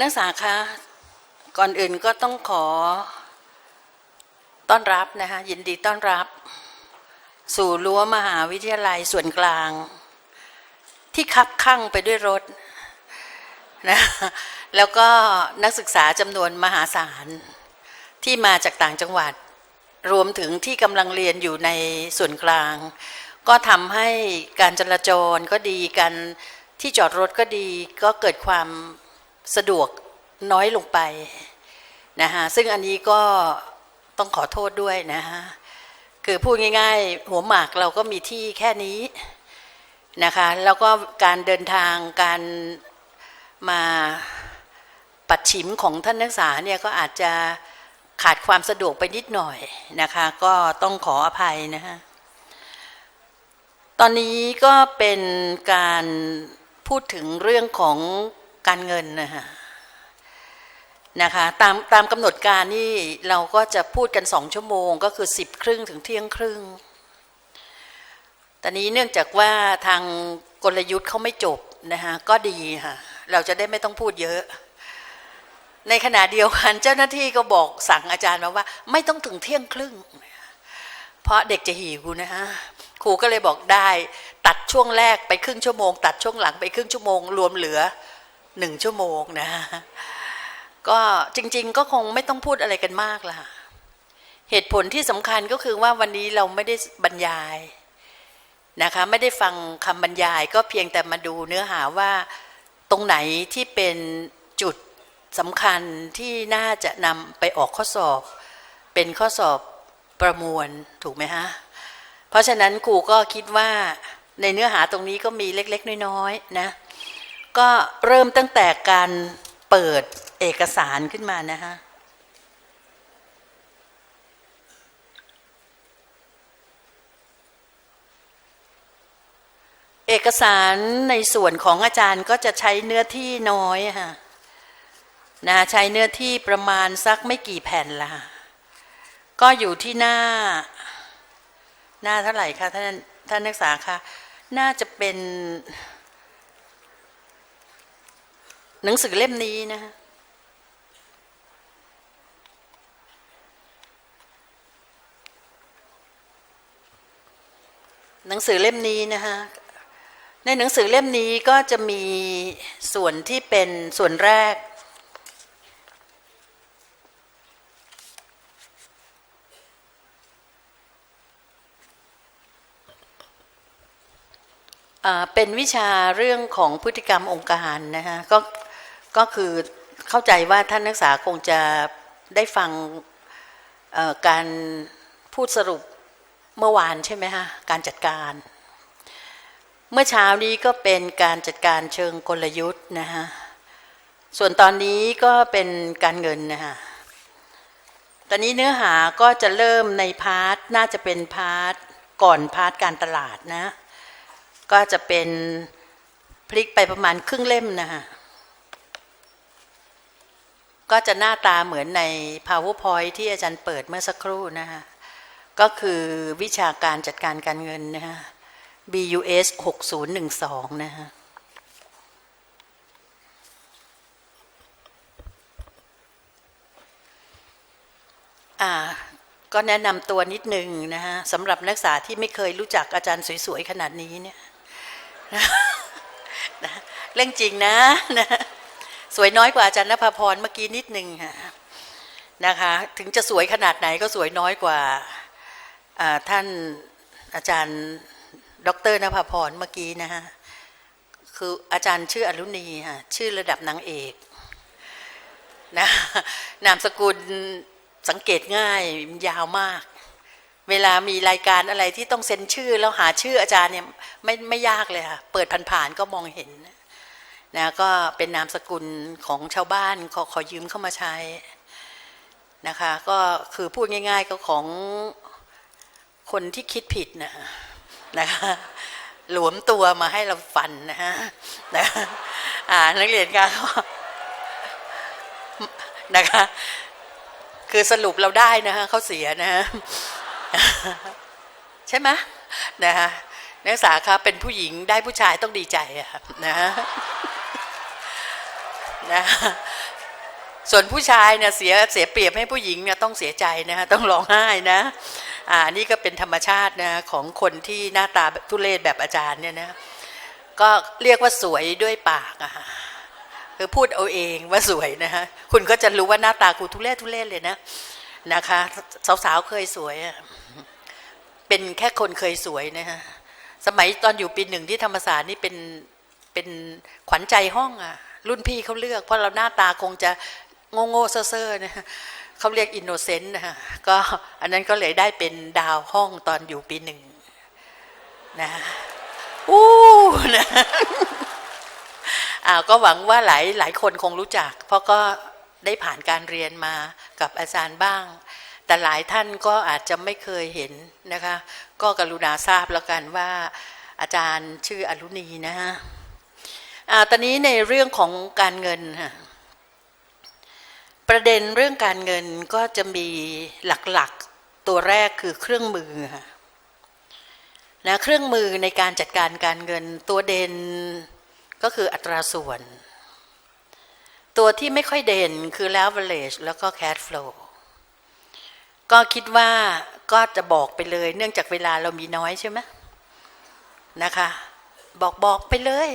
นักศึกษาคะก่อนอื่นก็ต้องขอต้อนรับนะคะยินดีต้อนรับ สู่รั้วมหาวิทยาลัยส่วนกลาง ที่คับข้างไปด้วยรถนะแล้วก็นักศึกษาจำนวนมหาศาล ที่มาจากต่างจังหวัด รวมถึงที่กำลังเรียนอยู่ในส่วนกลาง ก็ทำให้การจราจรก็ดีการที่จอดรถก็ดีก็เกิดความ สะดวกน้อยลงไปนะฮะซึ่งอันนี้ก็ต้องขอโทษด้วยนะฮะคือพูดง่าย ๆ หัวหมากเราก็มีที่แค่นี้นะคะแล้วก็การเดินทางการมาปัดฉิมของท่านนักศึกษาเนี่ยก็อาจจะขาดความสะดวกไปนิดหน่อยนะคะก็ต้องขออภัยนะฮะตอนนี้ก็เป็นการพูดถึงเรื่องของ การเงินนะคะนะคะตามตามกำหนดการนี่เราก็จะพูดกันสองชั่วโมง ก็คือสิบครึ่งถึงเที่ยงครึ่งตอนนี้เนื่องจากว่าทางกลยุทธ์เขาไม่จบนะคะก็ดีค่ะเราจะได้ไม่ต้องพูดเยอะ ในขณะเดียวกันเจ้าหน้าที่ก็บอกสั่งอาจารย์มาว่า ไม่ต้องถึงเที่ยงครึ่ง เพราะเด็กจะหิวนะฮะครูก็เลยบอกได้ ตัดช่วงแรกไปครึ่งชั่วโมง ตัดช่วงหลังไปครึ่งชั่วโมง รวมเหลือ หนึ่งชั่วโมงนะฮะก็จริง ๆ ก็คงไม่ต้องพูดอะไรกันมากละเหตุผลที่สำคัญก็คือว่าวันนี้เราไม่ได้บรรยายนะคะ ไม่ได้ฟังคำบรรยายก็เพียงแต่มาดูเนื้อหาว่าตรงไหนที่เป็นจุดสำคัญที่น่าจะนำไปออกข้อสอบ เป็นข้อสอบประมวลถูกไหมฮะ เพราะฉะนั้นครูก็คิดว่าในเนื้อหาตรงนี้ก็มีเล็ก ๆ น้อยๆนะ ก็เริ่มตั้งแต่การเปิดเอกสารขึ้นมานะฮะเอกสารในส่วนของอาจารย์ก็จะใช้เนื้อที่น้อยค่ะนะใช้เนื้อที่ประมาณสักไม่กี่แผ่นละก็อยู่ที่หน้า หน้าเท่าไหร่คะท่านท่านนักศึกษาคะน่าจะเป็น หนังสือเล่มนี้นะหนังสือเล่มนี้นะคะในหนังสือเล่มนี้ก็จะมีส่วนที่เป็นส่วนแรกอ่าเป็นวิชาเรื่องของพฤติกรรมองค์การนะฮะก็ ก็คือเข้าใจว่าท่านนักศึกษาคงจะได้ฟังการพูดสรุปเมื่อวานใช่ไหมฮะการจัดการ เมื่อเช้านี้ก็เป็นการจัดการเชิงกลยุทธ์นะฮะส่วนตอนนี้ก็เป็นการเงินนะฮะตอนนี้เนื้อหาก็จะเริ่มในพาร์ทน่าจะเป็นพาร์ทก่อนพาร์ทการตลาดนะ ก็จะเป็นพลิกไปประมาณครึ่งเล่มนะฮะ ก็จะหน้าตาเหมือนใน powerpoint ที่อาจารย์เปิดเมื่อสักครู่นะฮะก็คือวิชาการจัดการการเงินนะฮะ BUS 6012 นะฮะอ่าก็แนะนำตัวนิดนึงนะฮะสำหรับนักศึกษาที่ไม่เคยรู้จักอาจารย์สวยๆ ขนาดนี้เนี่ยเรื่องจริงนะนะ สวยน้อยกว่าอาจารย์นภพรเมื่อกี้นิดนึงค่ะนะคะ ถึงจะสวยขนาดไหนก็สวยน้อยกว่าอ่าท่านอาจารย์ดรนภพรเมื่อกี้นะฮะคืออาจารย์ชื่ออรุณีค่ะชื่อระดับนางเอกนะนามสกุลสังเกตง่ายยาวมาก เวลามีรายการอะไรที่ต้องเซ็นชื่อแล้วหาชื่ออาจารย์เนี่ยไม่ไม่ยากเลยค่ะเปิดผ่านๆก็มองเห็นนะ ก็เป็นนามสกุลของชาวบ้านขอขอยืมเข้ามาใช้นะคะก็คือพูดง่าย ๆ ก็ของคนที่คิดผิดนะนะคะหลวมตัวมาให้เราฟันนะฮะนะอ่านักเรียนก็นะคะ คือสรุปเราได้นะฮะเขาเสียนะฮะใช่ไหมนะฮะนักศึกษาครับเป็นผู้หญิงได้ผู้ชายต้องดีใจอะนะฮะ นะส่วนผู้ชายเนี่ยเสียเสียเปรียบให้ผู้หญิงเนี่ยต้องเสียใจนะฮะต้องร้องไห้นะอ่านี่ก็เป็นธรรมชาตินะของคนที่หน้าตาทุเรศแบบอาจารย์เนี่ยนะก็เรียกว่าสวยด้วยปากอะคือพูดเอาเองว่าสวยนะฮะคุณก็จะรู้ว่าหน้าตากูทุเรศทุเรศเลยนะนะคะสาวๆเคยสวยอะเป็นแค่คนเคยสวยนะฮะสมัยตอนอยู่ปีหนึ่งที่ธรรมศาสตร์นี่เป็นเป็นขวัญใจห้องอะ รุ่นพี่เขาเลือก เพราะเราหน้าตาคงจะโง่โง่ๆเซ่อๆนะฮะเขาเรียกอินโนเซนต์นะฮะก็อันนั้นก็เลยได้เป็นดาวห้องตอนอยู่ปีหนึ่งนะอู้นะอ่าก็หวังว่าหลายหลายคนคงรู้จัก เพราะก็ได้ผ่านการเรียนมากับอาจารย์บ้าง แต่หลายท่านก็อาจจะไม่เคยเห็นนะคะ ก็กรุณาทราบแล้วกันว่า อาจารย์ชื่ออรุณีนะฮะ ตอนนี้ในเรื่องของการเงินค่ะประเด็นเรื่องการเงินก็จะมีหลักๆตัวแรกคือเครื่องมือค่ะนะเครื่องมือในการจัดการการเงินตัวเด่นก็คืออัตราส่วน ตัวที่ไม่ค่อยเด่นคือ leverage แล้วก็ cash flow ก็คิดว่าก็จะบอกไปเลย เนื่องจากเวลาเรามีน้อยใช่ไหมนะคะ บอกบอกไปเลย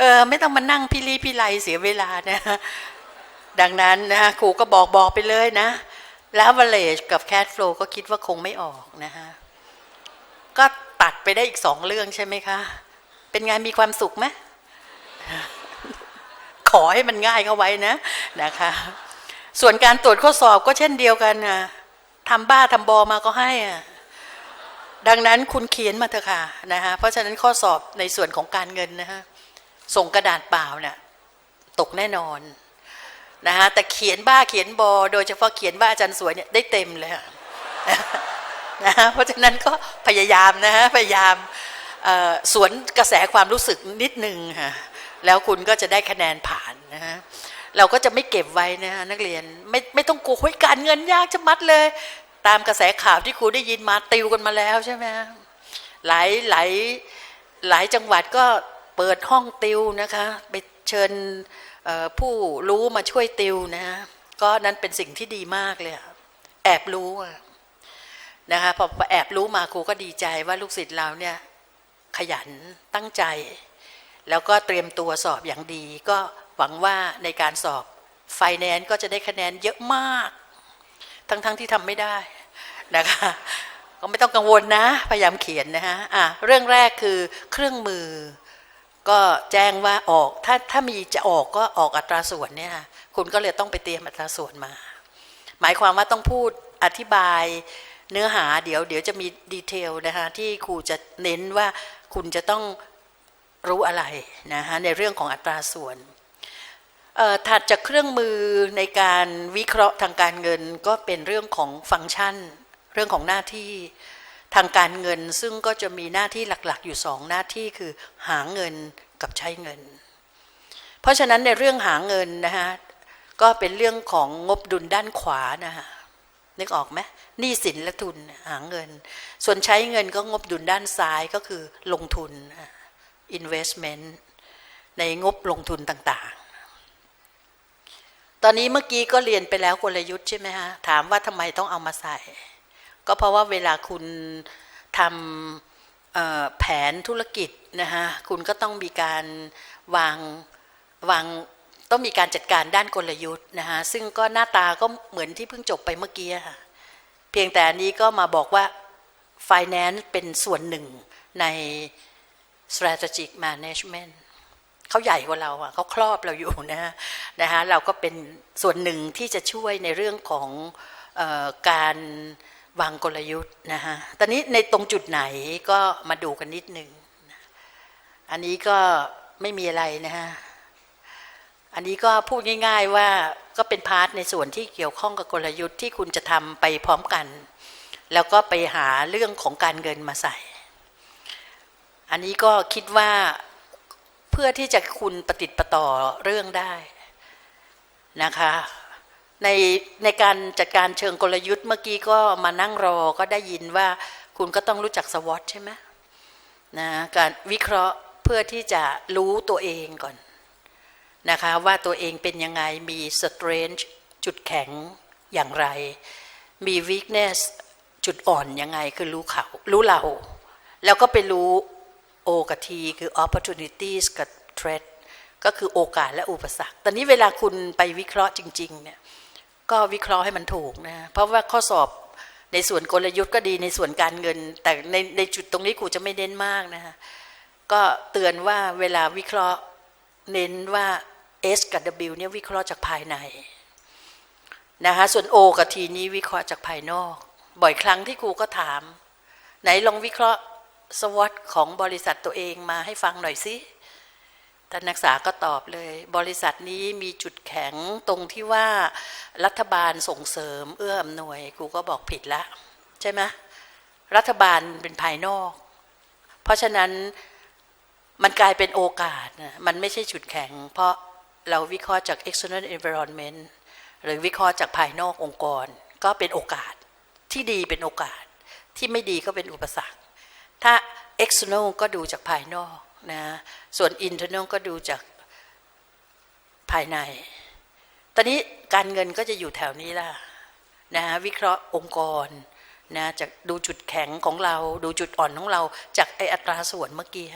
เออไม่ต้องมานั่งพิลีพิไลเสียเวลานะ ดังนั้นนะครูก็บอกบอกไปเลยนะ แล้ว leverage กับ cash flow ก็คิดว่าคงไม่ออกนะฮะ ก็ตัดไปได้อีกสองเรื่องใช่ไหมคะ เป็นไงมีความสุขไหมขอให้มันง่ายเข้าไว้นะนะคะ ส่วนการตรวจข้อสอบก็เช่นเดียวกันนะทำบ้าทำบอมาก็ให้อะดังนั้นคุณเขียนมาเถอะค่ะนะคะเพราะฉะนั้นข้อสอบในส่วนของการเงินนะฮะ ส่งกระดาษเปล่าเนี่ยตกแน่นอนนะฮะแต่เขียนบ้าเขียนบอ โดยเฉพาะเขียนบ้าอาจารย์สวยเนี่ยได้เต็มเลยอะนะเพราะฉะนั้นก็พยายามนะฮะพยายามสวนกระแสความรู้สึกนิดนึงค่ะแล้วคุณก็จะได้คะแนนผ่านนะฮะเราก็จะไม่เก็บไว้นะฮะนักเรียนไม่ไม่ต้องกลัวยการเงินยากจะมัดเลย ตามกระแสข่าวที่ครูได้ยินมาติวกันมาแล้วใช่ไหมหลายหลายหลายจังหวัดก็ เปิดห้องติวนะคะ ไปเชิญผู้รู้มาช่วยติวนะะก็นั้นเป็นสิ่งที่ดีมากเลยแอบรู้นะคะพอแอบรู้มาครูก็ดีใจว่าลูกศิษย์เราเนี่ยขยันตั้งใจ แล้วก็เตรียมตัวสอบอย่างดี ก็หวังว่าในการสอบไฟแนนซ์ก็จะได้คะแนนเยอะมาก ทั้งๆทที่ทำไม่ได้นะคะก็ไม่ต้องกังวลนะ พยายามเขียนนะฮะอะเรื่องแรกคือเครื่องมือ ก็แจ้งว่าออกถ้าถ้ามีจะออกก็ออกอัตราส่วนเนี่ยคุณก็เลยต้องไปเตรียมอัตราส่วนมา หมายความว่าต้องพูดอธิบายเนื้อหาเดี๋ยวเดี๋ยวจะมีดีเทลนะคะที่ครูจะเน้นว่าคุณจะต้องรู้อะไรนะคะในเรื่องของอัตราส่วนถัดจากเครื่องมือในการวิเคราะห์ทางการเงินก็เป็นเรื่องของฟังก์ชัน เรื่องของหน้าที่ ทางการเงินซึ่งก็จะมีหน้าที่หลักๆ อยู่สองหน้าที่คือหาเงินกับใช้เงิน เพราะฉะนั้นในเรื่องหาเงินนะคะก็เป็นเรื่องของงบดุลด้านขวานะคะนึกออกไหมหนี้สินและทุนหาเงิน ส่วนใช้เงินก็งบดุลด้านซ้ายก็คือลงทุน investment ในงบลงทุนต่างๆ ตอนนี้เมื่อกี้ก็เรียนไปแล้วกลยุทธ์ใช่ไหมฮะ ถามว่าทำไมต้องเอามาใส่ ก็เพราะว่าเวลาคุณทำแผนธุรกิจนะฮะคุณก็ต้องมีการวางวางต้องมีการจัดการด้านกลยุทธ์นะฮะซึ่งก็หน้าตาก็เหมือนที่เพิ่งจบไปเมื่อกี้ค่ะเพียงแต่อันนี้ก็มาบอกว่า finance เป็นส่วนหนึ่งใน strategic management เขาใหญ่กว่าเราอะเขาครอบเราอยู่นะฮะนะฮะเราก็เป็นส่วนหนึ่งที่จะช่วยในเรื่องของออการ วางกลยุทธ์นะฮะ ตอนนี้ในตรงจุดไหนก็มาดูกันนิดนึง อันนี้ก็ไม่มีอะไรนะฮะ อันนี้ก็พูดง่ายๆว่าก็เป็นพาร์ทในส่วนที่เกี่ยวข้องกับกลยุทธ์ที่คุณจะทำไปพร้อมกัน แล้วก็ไปหาเรื่องของการเงินมาใส่ อันนี้ก็คิดว่าเพื่อที่จะคุณปฏิติดประต่อเรื่องได้นะคะ ในในการจัดการเชิงกลยุทธ์เมื่อกี้ก็มานั่งรอก็ได้ยินว่าคุณก็ต้องรู้จักสวอตใช่ไหมนะการวิเคราะห์เพื่อที่จะรู้ตัวเองก่อนนะคะว่าตัวเองเป็นยังไงมี strength จุดแข็งอย่างไร มี weakness จุดอ่อนยังไงคือรู้เขารู้เรา แล้วก็ไปรู้ O กับ T คือ opportunities กับ threat ก็คือโอกาสและอุปสรรค ตอนนี้เวลาคุณไปวิเคราะห์จริง ๆ เนี่ย ก็วิเคราะห์ให้มันถูกนะเพราะว่าข้อสอบในส่วนกลยุทธ์ก็ดีในส่วนการเงิน แต่ในในจุดตรงนี้ครูจะไม่เน้นมากนะคะก็เตือนว่าเวลาวิเคราะห์เน้นว่า S กับ W เนี่ยวิเคราะห์จากภายในนะคะส่วน O กับ T นี้วิเคราะห์จากภายนอก บ่อยครั้งที่ครูก็ถาม ไหนลองวิเคราะห์สวอตของบริษัทตัวเองมาให้ฟังหน่อยสิ ท่านนักศึกษาก็ตอบเลย บริษัทนี้มีจุดแข็งตรงที่ว่ารัฐบาลส่งเสริม เอื้ออำนวยครูก็บอกผิดละใช่ไหมรัฐบาลเป็นภายนอก เพราะฉะนั้นมันกลายเป็นโอกาสนะมันไม่ใช่จุดแข็ง เพราะเราวิเคราะห์จาก external environment หรือวิเคราะห์จากภายนอกองค์กร ก็เป็นโอกาสที่ดีเป็นโอกาส ที่ไม่ดีก็เป็นอุปสรรค ถ้า external ก็ดูจากภายนอก นะส่วน internal ก็ดูจากภายใน ตอนนี้การเงินก็จะอยู่แถวนี้ล่ะนะวิเคราะห์องค์กรนะจากดูจุดแข็งของเรา ดูจุดอ่อนของเรา จากไออัตราส่วนเมื่อกี้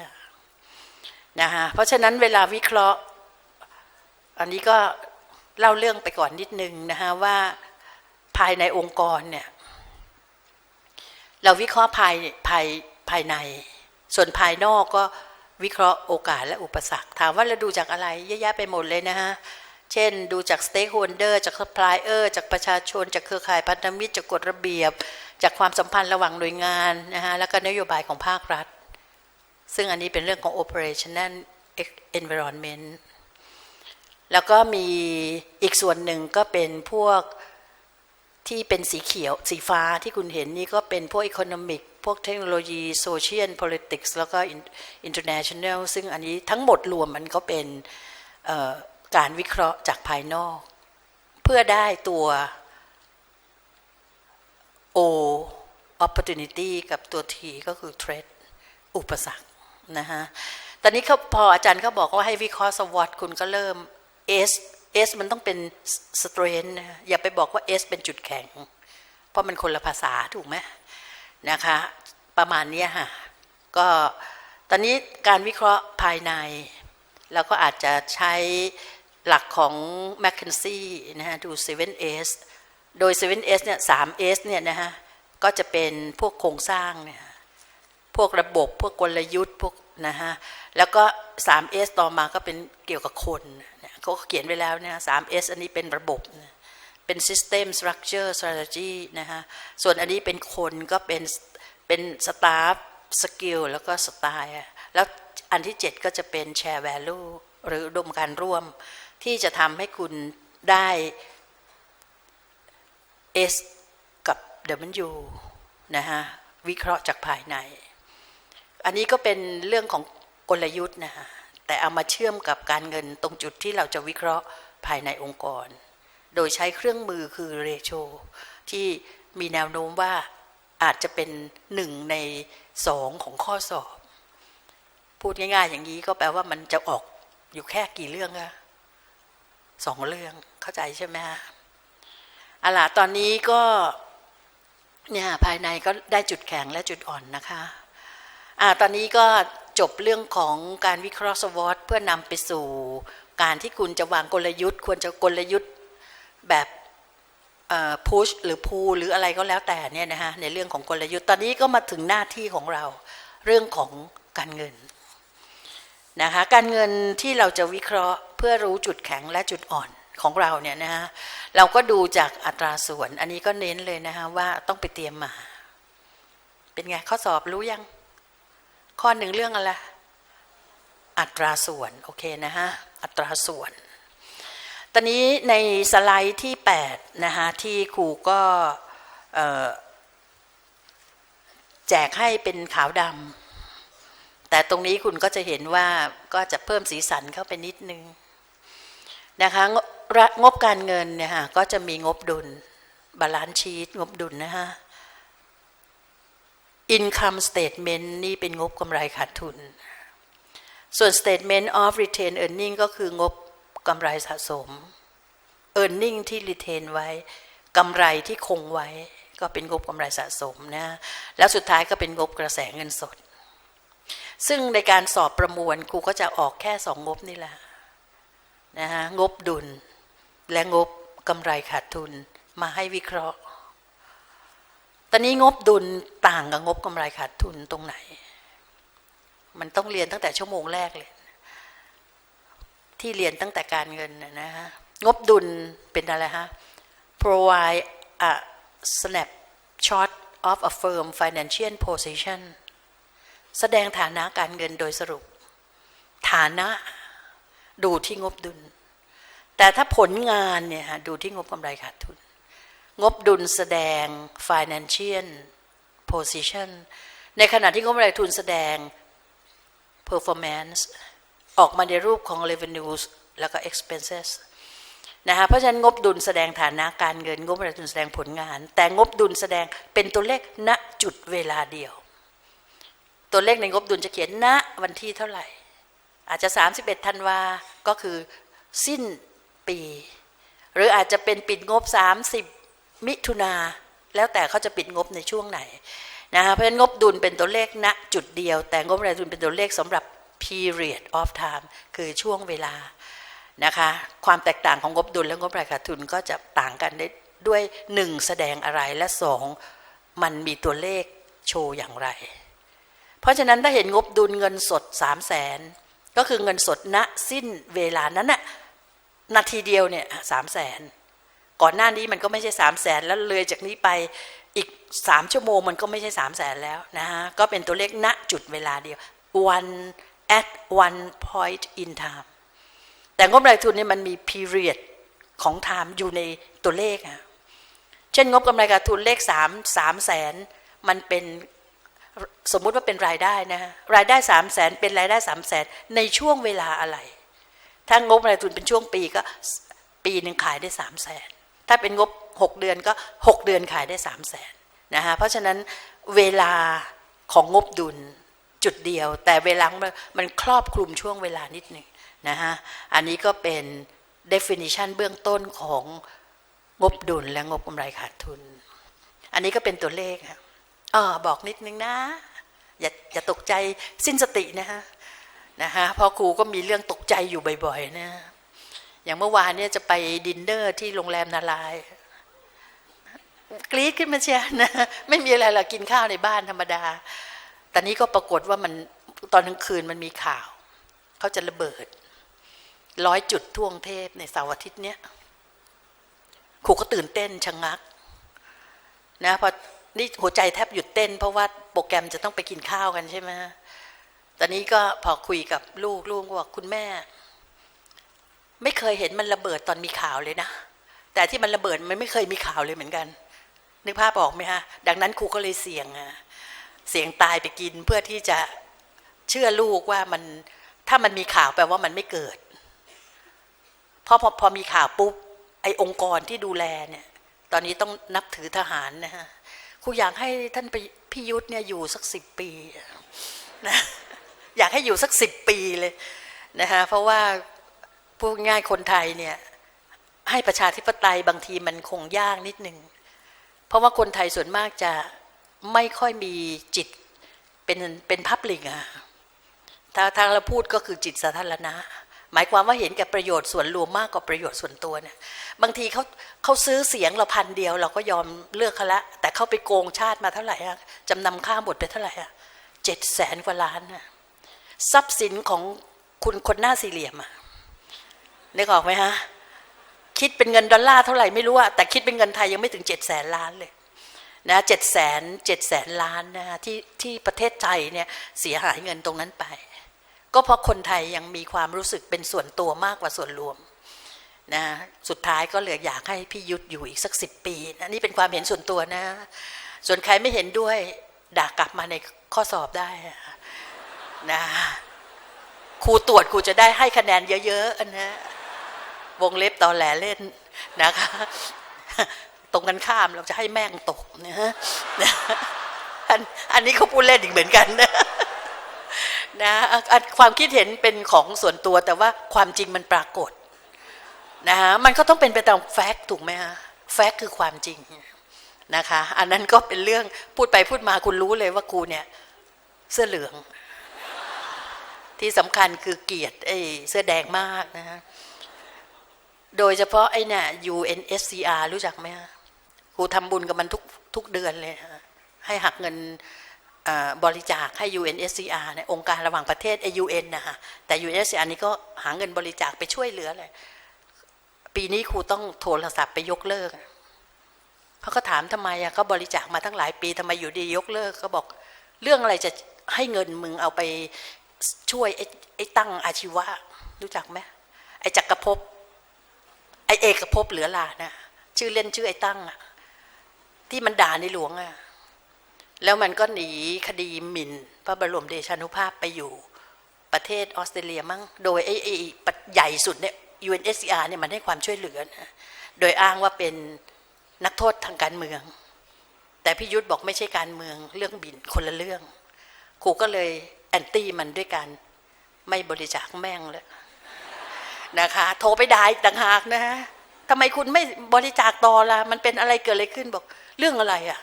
นะฮะเพราะฉะนั้นเวลาวิเคราะห์ อันนี้ก็เล่าเรื่องไปก่อนนิดนึงนะฮะว่าภายในองค์กรเนี่ยเราวิเคราะห์ภายภายภายใน ส่วนภายนอกก็ วิเคราะห์โอกาสและอุปสรรค ถามว่าเราดูจากอะไรเยอะแยะไปหมดเลยนะฮะ เช่น ดูจากสเต็กโฮลเดอร์จากซัพพลายเออร์จากประชาชน จากเครือข่ายพันธมิตรจากกฎระเบียบ จากความสัมพันธ์ระหว่างหน่วยงานนะฮะแล้วก็นโยบายของภาครัฐ ซึ่งอันนี้เป็นเรื่องของ operational environment แล้วก็มีอีกส่วนหนึ่งก็เป็นพวกที่เป็นสีเขียวสีฟ้าที่คุณเห็นนี่ก็เป็นพวก economic พวกเทคโนโลยี social politics แล้วก็ international ซึ่งอันนี้ทั้งหมดรวมมันก็เป็นการวิเคราะห์จากภายนอก เพื่อได้ตัว O opportunity กับตัว T ก็คือ threat อุปสรรคนะฮะตอนนี้เขาพออาจารย์เขาบอกว่าให้วิเคราะห์ SWOT คุณก็เริ่ม S S มันต้องเป็น strength นอย่าไปบอกว่า S เป็นจุดแข็ง เพราะมันคนละภาษาถูกไหม นะคะ ประมาณนี้ค่ะก็ตอนนี้การวิเคราะห์ภายใน เราก็อาจจะใช้หลักของ m c k เคนซี่นะฮะดู 7S โดย 7S เนี่ย 3S เนี่ยนะฮะก็จะเป็นพวกโครงสร้างเนี่ยพวกระบบ พวกกลยุทธ์พวกนะฮะแล้วก็ 3S ต่อมาก็เป็นเกี่ยวกับคนเขาเขียนไว้แล้วนี่ย 3S อันนี้เป็นระบบ เป็น system structure strategy นะฮะส่วนอันนี้เป็นคนก็เป็นเป็น staff skill แล้วก็สไตล์แล้วอันที่ 7 ก็จะเป็น share value หรือดมการร่วม ที่จะทำให้คุณได้ S กับ W นะฮะวิเคราะห์จากภายใน อันนี้ก็เป็นเรื่องของกลยุทธ์นะฮะแต่เอามาเชื่อมกับการเงินตรงจุดที่เราจะวิเคราะห์ภายในองค์กร โดยใช้เครื่องมือคือเรโชที่มีแนวโน้มว่าอาจจะเป็นหนึ่งในสองของข้อสอบ พูดง่าย ๆ อย่างนี้ก็แปลว่ามันจะออกอยู่แค่กี่เรื่องอะสองเรื่องเข้าใจใช่ไหมฮะอะล่ะตอนนี้ก็เนี่ยภายในก็ได้จุดแข็งและจุดอ่อนนะคะอ่าตอนนี้ก็จบเรื่องของการวิเคราะห์สวอตเพื่อนำไปสู่ การที่คุณจะวางกลยุทธ์ ควรจะกลยุทธ์ แบบพุชหรือพูหรืออะไรก็แล้วแต่เนี่ยนะฮะในเรื่องของกลยุทธ์ตอนนี้ก็มาถึงหน้าที่ของเราเรื่องของการเงินนะคะการเงินที่เราจะวิเคราะห์เพื่อรู้จุดแข็งและจุดอ่อนของเราเนี่ยนะฮะเราก็ดูจากอัตราส่วน อันนี้ก็เน้นเลยนะฮะว่าต้องไปเตรียมมา เป็นไงข้อสอบรู้ยัง ข้อหนึ่งเรื่องอะไรอัตราส่วนโอเคนะฮะอัตราส่วน ตอนนี้ในสไลด์ที่8นะฮะที่ครูก็แจกให้เป็นขาวดำแต่ตรงนี้คุณก็จะเห็นว่าก็จะเพิ่มสีสันเข้าไปนิดนึงนะคะงบการเงินเนี่ยฮะก็จะมีงบดุลบาลานซ์ชีตงบดุลนะฮะ income statement นี่เป็นงบกำไรขาดทุน ส่วน statement of retained earning ก็คืองบ กำไรสะสม e a r n i n g ที่รีเทนไว้กำไรที่คงไว้ก็เป็นงบกำไรสะสมนะแล้วสุดท้ายก็เป็นงบกระแสเงินสด ซึ่งในการสอบประมวลครูก็จะออกแค่สองงบนี่แหละนะฮะงบดุล และงบกำไรขาดทุนมาให้วิเคราะห์ ตอนนี้งบดุลต่างกับงบกำไรขาดทุนตรงไหน มันต้องเรียนตั้งแต่ชั่วโมงแรกเลย ที่เรียนตั้งแต่การเงินนะฮะงบดุลเป็นอะไรฮะ provide a snapshot of a firm financial position แสดงฐานะการเงินโดยสรุป ฐานะดูที่งบดุล แต่ถ้าผลงานเนี่ยฮะดูที่งบกำไรขาดทุน งบดุลแสดง financial position ในขณะที่งบกำไรทุนแสดง performance ออกมาในรูปของ revenues แล้วก็ expenses นะคะเพราะฉะนั้นงบดุลแสดงฐานะการเงิน งบกำไรทุนแสดงผลงาน แต่งบดุลแสดงเป็นตัวเลขณจุดเวลาเดียว ตัวเลขในงบดุลจะเขียนณวันที่เท่าไหร่ อาจจะ 31ธันวา ก็คือสิ้นปี หรืออาจจะเป็นปิดงบ 30 มิถุนาแล้วแต่เขาจะปิดงบในช่วงไหนนะคะเพราะฉะนั้นงบดุลเป็นตัวเลขณจุดเดียว แต่งบรายทุนเป็นตัวเลขสำหรับ period of time คือช่วงเวลานะคะความแตกต่างของงบดุลและงบรายขาดทุนก็จะต่างกันได้ด้วยหนึ่งแสดงอะไรและสองมันมีตัวเลขโชว์อย่างไร เพราะฉะนั้นถ้าเห็นงบดุลเงินสดสามแสนก็คือเงินสดณสิ้นเวลานั้นน่ะนาทีเดียวเนี่ยสามแสนก่อนหน้านี้มันก็ไม่ใช่สามแสนแล้วเลยจากนี้ไปอีกสามชั่วโมงมันก็ไม่ใช่สามแสนแล้วนะฮะก็เป็นตัวเลขณจุดเวลาเดียว one at one point in time แต่งบรายทุนนี่มันมี period ของ time อยู่ในตัวเลขอะเช่นงบกำไรขาดทุนเลขสามสามแสนมันเป็นสมมุติว่าเป็นรายได้นะฮะรายได้สามแสนเป็นรายได้สามแสนในช่วงเวลาอะไร ถ้างบรายทุนเป็นช่วงปีก็ปีหนึ่งขายได้สามแสนถ้าเป็นงบหกเดือนก็หกเดือนขายได้สามแสนนะฮะเพราะฉะนั้นเวลาของงบดุล จุดเดียว แต่เวลามันครอบคลุมช่วงเวลานิดหนึ่งนะฮะอันนี้ก็เป็น definition เบื้องต้นของงบดุลและงบกำไรขาดทุน อันนี้ก็เป็นตัวเลขครับอ๋อบอกนิดนึงนะ อย่าอย่าตกใจสิ้นสตินะฮะนะฮะพราะครูก็มีเรื่องตกใจอยู่บ่อยๆนะ อย่างเมื่อวานเนี่ยจะไปดินเนอร์ที่โรงแรมนารายกรี๊ดขึ้นมาเชียนะ ไม่มีอะไรหรอกกินข้าวในบ้านธรรมดา แต่นี้ก็ปรากฏว่ามันตอนกลางคืนมันมีข่าว เขาจะระเบิด ร้อยจุดท่วงเทพในเสาร์อาทิตย์เนี้ยครูก็ตื่นเต้นชะงงัก นะพอนี่หัวใจแทบหยุดเต้น เพราะว่าโปรแกรมจะต้องไปกินข้าวกันใช่ไหมตอนนี้ก็พอคุยกับลูกลูกบอกคุณแม่ ไม่เคยเห็นมันระเบิดตอนมีข่าวเลยนะ แต่ที่มันระเบิดมันไม่เคยมีข่าวเลยเหมือนกัน นึกภาพออกไหมฮะ ดังนั้นครูก็เลยเสี่ยงอะ เสี่ยงตายไปกินเพื่อที่จะเชื่อลูกว่ามันถ้ามันมีข่าวแปลว่ามันไม่เกิดเพราะพอพอมีข่าวปุ๊บไอ้องค์กรที่ดูแลเนี่ย ตอนนี้ต้องนับถือทหารนะฮะครูอยากให้ท่านพี่ยุทธเนี่ยอยู่สักสิบปีนะอยากให้อยู่สักสิบปีเลยนะฮะเพราะว่าพูดง่ายคนไทยเนี่ยให้ประชาธิปไตยบางทีมันคงยากนิดหนึ่งเพราะว่าคนไทยส่วนมากจะ ไม่ค่อยมีจิตเป็นเป็นพับลิกอะถ้าทางเราพูดก็คือจิตสาธารณะ หมายความว่าเห็นแก่ประโยชน์ส่วนรวมมากกว่าประโยชน์ส่วนตัวเนี่ยบางทีเขาเขาซื้อเสียงเราพันเดียว เราก็ยอมเลือกเขาละ แต่เขาไปโกงชาติมาเท่าไหร่อะจำนำข้ามหมดไปเท่าไหร่อะเจ็ดแสนกว่าล้านอะทรัพย์สินของคุณคนหน้าสี่เหลี่ยมอะนึกออกไหมฮะคิดเป็นเงินดอลลาร์เท่าไหร่ไม่รู้อะแต่คิดเป็นเงินไทยยังไม่ถึงเจ็ดแสนล้านเลย นะเจ็ดแสนเจ็ดแสนล้านนะที่ที่ประเทศไทยเนี่ยเสียหายเงินตรงนั้นไป ก็เพราะคนไทยยังมีความรู้สึกเป็นส่วนตัวมากกว่าส่วนรวมนะสุดท้ายก็เหลืออยากให้พี่ยุทธอยู่อีกสักสิบปีนะนี่เป็นความเห็นส่วนตัวนะ ส่วนใครไม่เห็นด้วยด่ากลับมาในข้อสอบได้นะครูตรวจครูจะได้ให้คะแนนเยอะๆนะวงเล็บตอแหลเล่นนะคะ ตรงกันข้ามเราจะให้แม่งตกนะฮะอันอันนี้เขาพูดเล่นอีกเหมือนกันนะนะความคิดเห็นเป็นของส่วนตัวแต่ว่าความจริงมันปรากฏนะฮะมันก็ต้องเป็นไปตามแฟกต์ถูกไหมฮะแฟกต์คือความจริงนะคะอันนั้นก็เป็นเรื่องพูดไปพูดมาคุณรู้เลยว่ากูเนี่ยเสื้อเหลือง ที่สำคัญคือเกียรติไอ้เสื้อแดงมากนะฮะโดยเฉพาะไอ้เนี่ย UNSCR รู้จักไหมฮะ ครูทำบุญกับมันทุกทุกเดือนเลยฮะให้หักเงินบริจาคให้ UNSCR เนี่ยองค์การระหว่างประเทศไอ้ UN นะฮะแต่ UNSCR นี่ก็หาเงินบริจาคไปช่วยเหลือเลย ปีนี้ครูต้องโทรศัพท์ไปยกเลิกเขาก็ถามทำไมอะก็บริจาคมาตั้งหลายปีทำไมอยู่ดียกเลิกเขาบอกเรื่องอะไรจะให้เงินมึงเอาไปช่วยไอ้ไอตั้งอาชีวะ รู้จักไหมไอ้จักรภพไอ้เอกภพเหลือลานะชื่อเล่นชื่อไอ้ตั้งอะ ที่มันด่าในหลวงอะแล้วมันก็หนีคดีหมิ่น พระบรมเดชานุภาพไปอยู่ประเทศออสเตรเลียมั้งโดยไอ้ไอ้ใหญ่สุดเนี่ย UNSCR เนี่ยมันให้ความช่วยเหลือนะโดยอ้างว่าเป็นนักโทษทางการเมือง แต่พี่ยุทธบอกไม่ใช่การเมืองเรื่องบินคนละเรื่องครูก็เลยแอนตี้มันด้วยการไม่บริจาคแม่งเลยนะคะ โทรไปด่าอีกต่างหากนะฮะทำไมคุณไม่บริจาคต่อละมันเป็นอะไรเกิดอะไรขึ้นบอก เรื่องอะไรอะ่ะ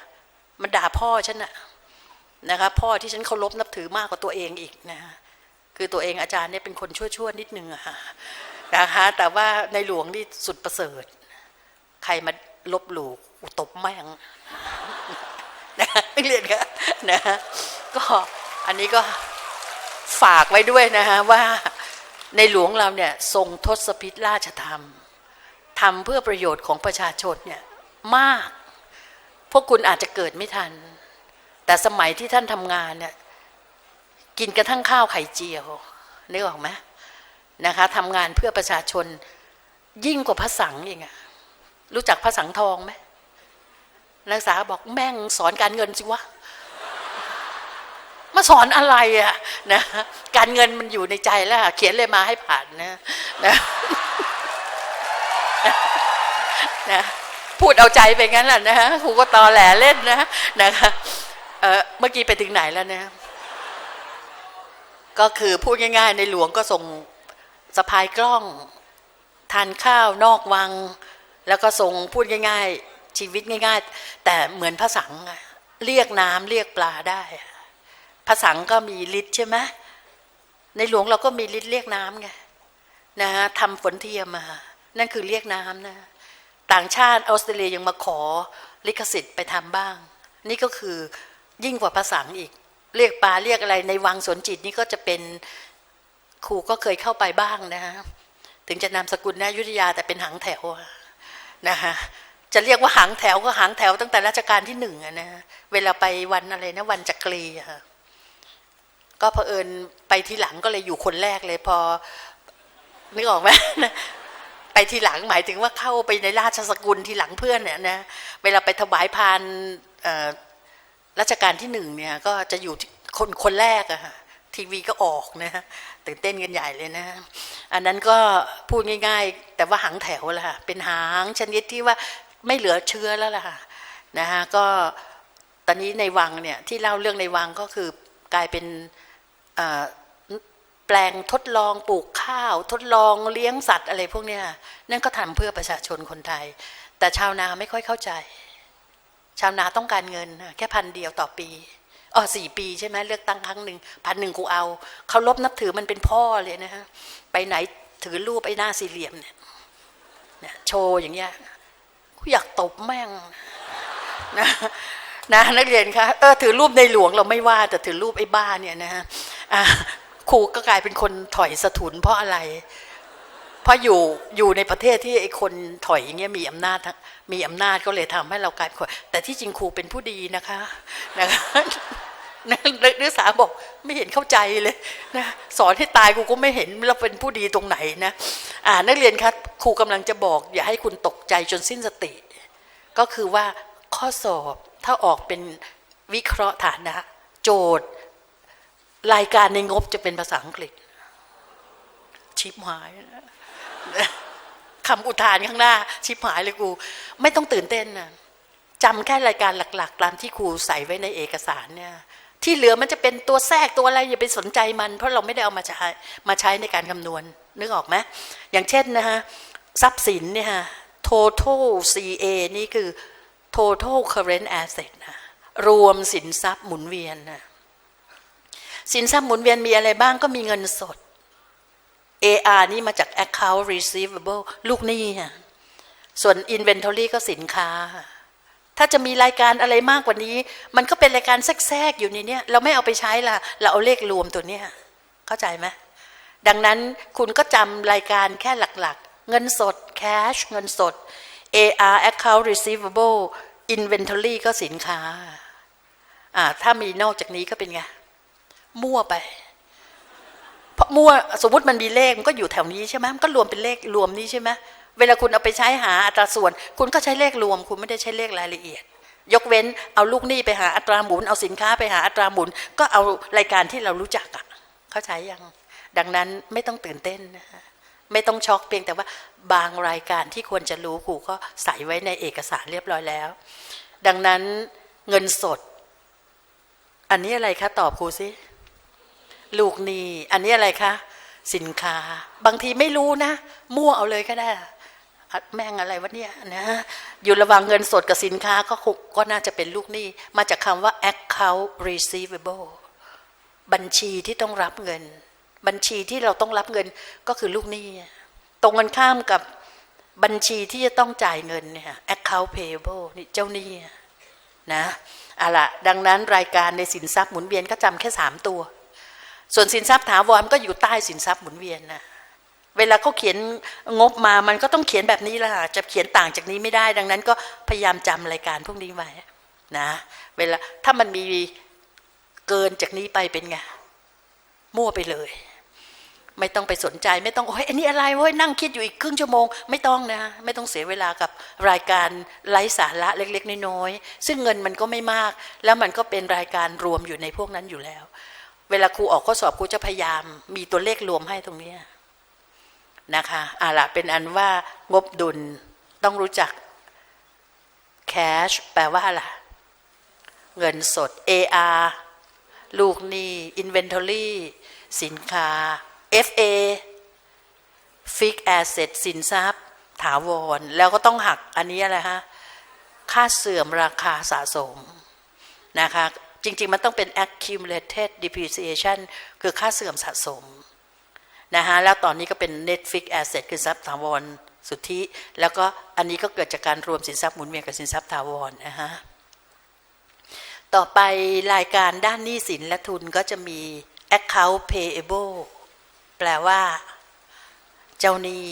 มันด่าพ่อฉันอะนะคะพ่อที่ฉันเคารพนับถือมากกว่าตัวเองอีกนะฮะคือตัวเองอาจารย์เนี่ยเป็นคนชั่วๆนิดนึงอะค่ะนะคะแต่ว่าในหลวงนี่สุดประเสริฐ ใครมาลบหลู่อุตบแม่งนะนักเรียนค่ะนะก็อันนี้ก็ฝากไว้ด้วยนะคะว่าในหลวงเราเนี่ยทรงทศพิษราชธรรมทำเพื่อประโยชน์ของประชาชนเนี่ยมาก พวกคุณอาจจะเกิดไม่ทัน แต่สมัยที่ท่านทำงานเนี่ยกินกระทั่งข้าวไข่เจียวนึกออกไหมนะคะทำงานเพื่อประชาชนยิ่งกว่าพระสังเองอะรู้จักพระสังทองไหมนักศึกษาบอกแม่งสอนการเงินสิวะมาสอนอะไรอะนะการเงินมันอยู่ในใจแล้วเขียนเลยมาให้ผ่านนะนะนะ พูดเอาใจไปงั้นแหละนะฮะครูก็ตอแหลเล่นนะนะคะเออเมื่อกี้ไปถึงไหนแล้วนะก็คือพูดง่าย ๆ ในหลวงก็ส่งสะพายกล้องทานข้าวนอกวัง แล้วก็ทรงพูดง่าย ๆ ชีวิตง่าย ๆ แต่เหมือนพระสังเรียกน้ำเรียกปลาได้พระสังก็มีฤทธิ์ใช่ไหมในหลวงเราก็มีฤทธิ์เรียกน้ำไงนะฮะทำฝนเทียมมานั่นคือเรียกน้ำนะ ต่างชาติออสเตรเลียยังมาขอลิขสิทธิ์ไปทำบ้าง นี่ก็คือยิ่งกว่าภาษาอีก เรียกปลาเรียกอะไรในวังสวนจิตนี่ก็จะเป็นครูก็เคยเข้าไปบ้างนะฮะถึงจะนามสกุลนายุทธยาแต่เป็นหางแถวนะฮะจะเรียกว่าหางแถวก็หางแถวตั้งแต่รัชกาลที่หนึ่งนะเวลาไปวันอะไรนะวันจักรีค่ะก็เผอิญไปทีหลังก็เลยอยู่คนแรกเลยพอนึกออกไหม ไปทีหลังหมายถึงว่าเข้าไปในราชสกุลทีหลังเพื่อนเนี่ยนะเวลาไปถวายพานรัชกาลที่หนึ่งเนี่ยก็จะอยู่คนคนแรกอะค่ะทีวีก็ออกนะฮะตื่นเต้นกันใหญ่เลยนะ อันนั้นก็พูดง่ายๆ แต่ว่าหางแถวละค่ะเป็นหางชนิดที่ว่าไม่เหลือเชื้อแล้วล่ะค่ะนะฮะก็ตอนนี้ในวังเนี่ยที่เล่าเรื่องในวังก็คือกลายเป็นอ่อแปลงทดลองปลูกข้าว ทดลองเลี้ยงสัตว์อะไรพวกเนี้ยนั่นก็ทำเพื่อประชาชนคนไทย แต่ชาวนาไม่ค่อยเข้าใจ ชาวนาต้องการเงินแค่พันเดียวต่อปีอ๋อสี่ปีใช่ไหมเลือกตั้งครั้งหนึ่งพันหนึ่งกูเอาเขารบนับถือมันเป็นพ่อเลยนะฮะไปไหนถือรูปไอ้หน้าสี่เหลี่ยมเนี่ยเนี่ยโชว์อย่างเงี้ยกูอยากตบแม่งนะนะนักเรียนคะเออถือรูปในหลวงเราไม่ว่าแต่ถือรูปไอ้บ้าเนี่ยนะฮะ ครูก็กลายเป็นคนถอยสะทุนเพราะอะไร เพราะอยู่อยู่ในประเทศที่ไอ้คนถอยอย่างเงี้ยมีอำนาจมีอำนาจก็เลยทำให้เรากลายเป็นคนแต่ที่จริงครูเป็นผู้ดีนะคะนะคะนักศึกษาบอกไม่เห็นเข้าใจเลยนะสอนให้ตายกูก็ไม่เห็นเราเป็นผู้ดีตรงไหนนะอ่านักเรียนคะครูกำลังจะบอก อย่าให้คุณตกใจจนสิ้นสติ ก็คือว่าข้อสอบถ้าออกเป็นวิเคราะห์ฐานะ โจทย์ รายการในงบจะเป็นภาษาอังกฤษ ชิปหายคำอุทานข้างหน้า ชิปหายเลยกู ไม่ต้องตื่นเต้นนะจำแค่รายการหลัก ๆ ตามที่ครูใส่ไว้ในเอกสารเนี่ยที่เหลือมันจะเป็นตัวแทรกตัวอะไรอย่าไปสนใจมัน เพราะเราไม่ได้เอามาใช้มาใช้ในการคำนวณ นึกออกไหมอย่างเช่นนะฮะทรัพย์สินเนี่ยฮะ total CA นี่คือ total current asset นะรวมสินทรัพย์หมุนเวียนนะ สินทรัพย์หมุนเวียนมีอะไรบ้างก็มีเงินสด AR นี่มาจาก account receivable ลูกหนี้ฮะส่วน inventory ก็สินค้า ถ้าจะมีรายการอะไรมากกว่านี้ มันก็เป็นรายการแทรกๆอยู่ในนี้เราไม่เอาไปใช้ละเราเอาเลขรวมตัวเนี้ยเข้าใจไหมดังนั้นคุณก็จำรายการแค่หลักๆ เงินสด cash เงินสด AR account receivable inventory ก็สินค้า ถ้ามีนอกจากนี้ก็เป็นไง มั่วไปเพราะมั่วสมมติมันมีเลขมันก็อยู่แถวนี้ใช่ไหมมันก็รวมเป็นเลขรวมนี้ใช่ไหมเวลาคุณเอาไปใช้หาอัตราส่วน คุณก็ใช้เลขรวม คุณไม่ได้ใช้เลขรายละเอียด ยกเว้นเอาลูกหนี้ไปหาอัตราหมุน เอาสินค้าไปหาอัตราหมุน ก็เอารายการที่เรารู้จักอะเข้าใจยังดังนั้นไม่ต้องตื่นเต้นนะฮะไม่ต้องช็อกเพียงแต่ว่าบางรายการที่ควรจะรู้ครูก็ใส่ไว้ในเอกสารเรียบร้อยแล้ว ดังนั้นเงินสด อันนี้อะไรคะตอบครูสิ ลูกหนี้อันนี้อะไรคะสินค้า บางทีไม่รู้นะมั่วเอาเลยก็ได้ แม่งอะไรวะเนี่ยนะอยู่ระหว่างเงินสดกับสินค้าก็คงก็น่าจะเป็นลูกหนี้ มาจากคำว่า account receivable บัญชีที่ต้องรับเงิน บัญชีที่เราต้องรับเงินก็คือลูกหนี้ ตรงกันข้ามกับบัญชีที่จะต้องจ่ายเงินเนี่ย account payable นี่เจ้าหนี้นะอะละดังนั้นรายการในสินทรัพย์หมุนเวียนก็จำแค่สามตัว ส่วนสินทรัพย์ถาวรก็อยู่ใต้สินทรัพย์หมุนเวียนนะเวลาเขาเขียนงบมามันก็ต้องเขียนแบบนี้แหละจะเขียนต่างจากนี้ไม่ได้ ดังนั้นก็พยายามจำรายการพวกนี้ไว้นะเวลาถ้ามันมีเกินจากนี้ไปเป็นไงมั่วไปเลย ไม่ต้องไปสนใจไม่ต้องโอ้ยอันนี้อะไรเว้ยนั่งคิดอยู่อีกครึ่งชั่วโมง ไม่ต้องนะ ไม่ต้องเสียเวลากับรายการไร้สาระเล็ก ๆ น้อยๆซึ่งเงินมันก็ไม่มาก แล้วมันก็เป็นรายการรวมอยู่ในพวกนั้นอยู่แล้ว เวลาครูออกข้อสอบครูจะพยายาม มีตัวเลขรวมให้ตรงนี้นะคะอะละเป็นอันว่างบดุลต้องรู้จัก cash แปลว่าอะไรเงินสด AR ลูกหนี้ inventory สินค้า FA fixed asset สินทรัพย์ ถาวร แล้วก็ต้องหักอันนี้อะไรฮะ ค่าเสื่อมราคาสะสมนะคะ จริง ๆ มันต้องเป็น accumulated depreciation คือค่าเสื่อมสะสมนะคะแล้วตอนนี้ก็เป็น net fixed asset คือทรัพย์ถาวรสุทธิ แล้วก็อันนี้ก็เกิดจากการรวมสินทรัพย์หมุนเวียนกับสินทรัพย์ถาวรนะฮะต่อไปรายการด้านหนี้สินและทุนก็จะมี account payable แปลว่า เจ้าหนี้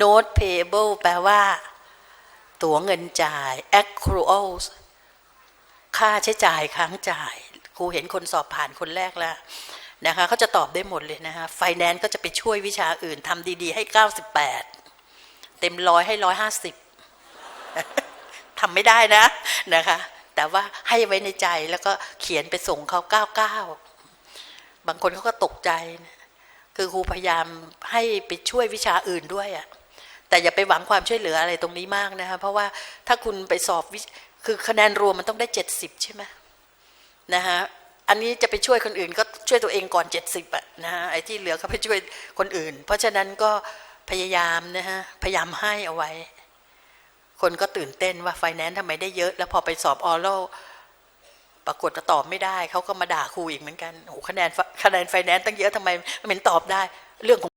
note payable แปลว่า ตั๋วเงินจ่าย accruals ค่าใช้จ่ายค้างจ่ายครูเห็นคนสอบผ่านคนแรกแล้วนะคะเขาจะตอบได้หมดเลยนะคะไฟแนนซ์ก็จะไปช่วยวิชาอื่นทำดีๆ ให้ 98 เต็มร้อยให้ร้อยห้าสิบทำไม่ได้นะนะคะ แต่ว่าให้ไว้ในใจแล้วก็เขียนไปส่งเขาเก้าเก้าบางคนเขาก็ตกใจนะคือครูพยายามให้ไปช่วยวิชาอื่นด้วยอะ่ะแต่อย่าไปหวังความช่วยเหลืออะไรตรงนี้มากนะคะเพราะว่าถ้าคุณไปสอบวิ คือคะแนนรวมมันต้องได้เจ็ดสิบใช่ไหมนะคะอันนี้จะไปช่วยคนอื่นก็ช่วยตัวเองก่อนเจ็ดสิบอะนะฮะไอ้ที่เหลือก็ไปช่วยคนอื่น เพราะฉะนั้นก็พยายามนะฮะพยายามให้เอาไว้ คนก็ตื่นเต้นว่าไฟแนนซ์ทำไมได้เยอะ แล้วพอไปสอบออรัลปรากฏว่าตอบไม่ได้ เขาก็มาด่าครูอีกเหมือนกันโอ้คะแนนคะแนนไฟแนนซ์ตั้งเยอะทำไมไม่เห็นตอบได้เรื่องของ